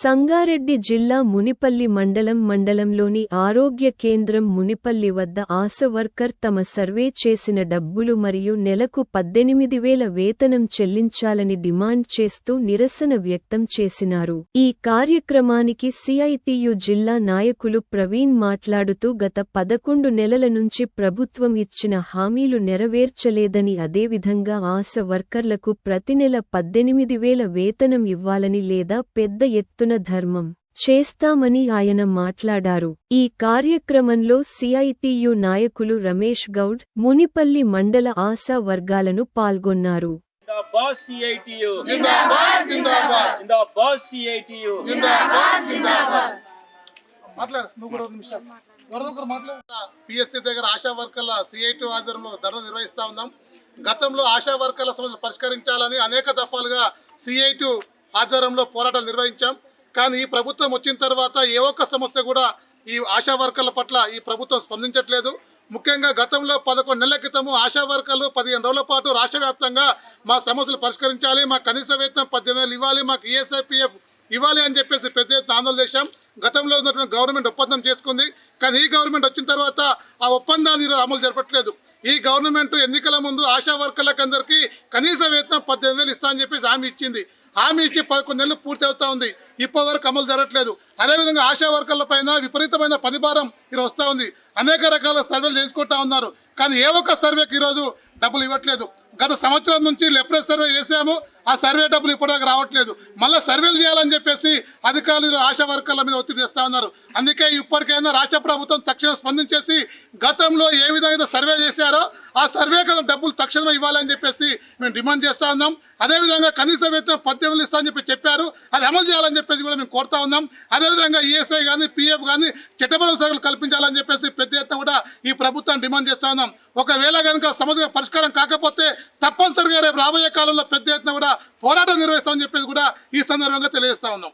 సంగారెడ్డి జిల్లా మునిపల్లి మండలం మండలంలోని ఆరోగ్య కేంద్రం మునిపల్లి వద్ద ఆశ వర్కర్ తమ సర్వే చేసిన డబ్బులు మరియు నెలకు పద్దెనిమిది వేల వేతనం చెల్లించాలని డిమాండ్ చేస్తూ నిరసన వ్యక్తం చేసినారు. ఈ కార్యక్రమానికి సిఐటియు జిల్లా నాయకులు ప్రవీణ్ మాట్లాడుతూ గత పదకొండు నెలల నుంచి ప్రభుత్వం ఇచ్చిన హామీలు నెరవేర్చలేదని అదేవిధంగా ఆశ వర్కర్లకు ప్రతి నెల పద్దెనిమిది వేల వేతనం ఇవ్వాలని లేదా పెద్ద ఎత్తున ధర్మం చేస్తామని ఆయన మాట్లాడారు. ఈ కార్యక్రమంలో సిఐటియు నాయకులు రమేష్ గౌడ్ మునిపల్లి మండల ఆశా వర్గాలను పాల్గొన్నారు. జిందాబాద్ సిఐటియు. జిందాబాద్ జిందాబాద్. జిందాబాద్ సిఐటియు. జిందాబాద్ జిందాబాద్. మాట్లాడు నువ్వు కూడా ఒక నిమిషం. ఎవరొకరు మాట్లాడు. పిఎస్సి దగ్గర ఆశా వర్కర్ల సిఐటి ఆధ్వర్యంలో ధర్నా నిర్వహిస్తా ఉన్నాం. గతంలో ఆశా వర్కర్ల సమస్యలు పరిష్కరించాలని అనేక దఫాలుగా సిఐటి ఆధ్వర్యంలో పోరాటాలు నిర్వహించాం. కానీ ఈ ప్రభుత్వం వచ్చిన తర్వాత ఏ ఒక్క సమస్య కూడా ఈ ఆశా వర్కర్ల పట్ల ఈ ప్రభుత్వం స్పందించట్లేదు. ముఖ్యంగా గతంలో పదకొండు నెలల క్రితము ఆశా వర్కర్లు పదిహేను రోజుల పాటు రాష్ట్ర వ్యాప్తంగా మా సమస్యలు పరిష్కరించాలి మా కనీస వేతనం పద్దెనిమిది వేలు ఇవ్వాలి మాకు ఈఎస్ఐపిఎఫ్ ఇవ్వాలి అని చెప్పేసి పెద్ద ఎత్తున ఆందోళన చేశాం. గతంలో ఉన్నటువంటి గవర్నమెంట్ ఒప్పందం చేసుకుంది. కానీ ఈ గవర్నమెంట్ వచ్చిన తర్వాత ఆ ఒప్పందాన్ని ఈరోజు అమలు జరపట్లేదు. ఈ గవర్నమెంట్ ఎన్నికల ముందు ఆశా వర్కర్లకు అందరికీ కనీస వేతనం పద్దెనిమిది వేలు ఇస్తా అని చెప్పేసి హామీ ఇచ్చింది. హామీ ఇచ్చి పదకొండు నెలలు పూర్తి అవుతా ఉంది. ఇప్పటి వరకు అమలు జరగట్లేదు. అదేవిధంగా ఆశా వర్కర్ల పైన విపరీతమైన పనిభారం ఈరోజు వస్తూ ఉంది. అనేక రకాల సర్వేలు చేసుకుంటా ఉన్నారు. కానీ ఏ ఒక్క సర్వేకి ఈరోజు డబ్బులు ఇవ్వట్లేదు. గత సంవత్సరం నుంచి లెప్రెస్ సర్వే చేసాము ఆ సర్వే డబ్బులు ఇప్పటిదాకా రావట్లేదు. మళ్ళీ సర్వేలు చేయాలని చెప్పేసి అధికారులు ఆశా వర్కర్ల మీద ఒత్తిడి చేస్తూ ఉన్నారు. అందుకే ఇప్పటికైనా రాష్ట్ర ప్రభుత్వం తక్షణం స్పందించేసి గతంలో ఏ విధంగా సర్వే చేశారో ఆ సర్వే డబ్బులు తక్షణమే ఇవ్వాలని చెప్పేసి మేము డిమాండ్ చేస్తూ ఉన్నాం. అదేవిధంగా కనీస వేతనం పద్దెనిమిది ఇస్తా అని చెప్పి చెప్పారు. అది అమలు చేయాలని చెప్పేసి కూడా మేము కోరుతా ఉన్నాం. అదేవిధంగా ఈఎస్ఐ కానీ పిఎఫ్ కానీ చట్టపరమైన సేవలు కల్పించాలని చెప్పేసి పెద్ద ఎత్తున కూడా ఈ ప్రభుత్వం డిమాండ్ చేస్తా ఉన్నాం. ఒకవేళ కనుక సమస్య పరిష్కారం కాకపోతే తప్పనిసరిగా రేపు రాబోయే కాలంలో పెద్ద ఎత్తున కూడా పోరాటం నిర్వహిస్తామని చెప్పేసి కూడా ఈ సందర్భంగా తెలియజేస్తా ఉన్నాం.